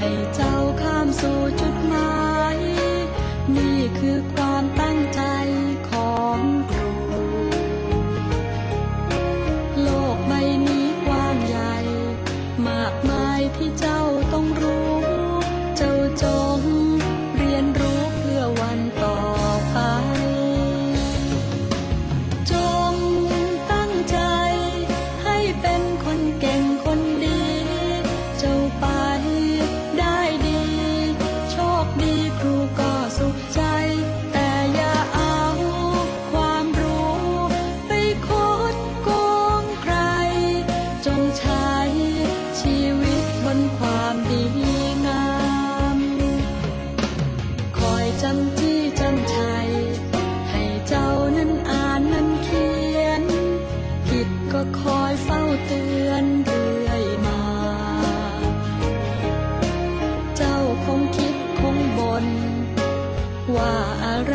ให้เจ้าข้ามสู่จุดหมาย นี่คือความตั้งใจของครู โลกใบนี้กว้างใหญ่ มากมายที่เจ้า ว่าอะไร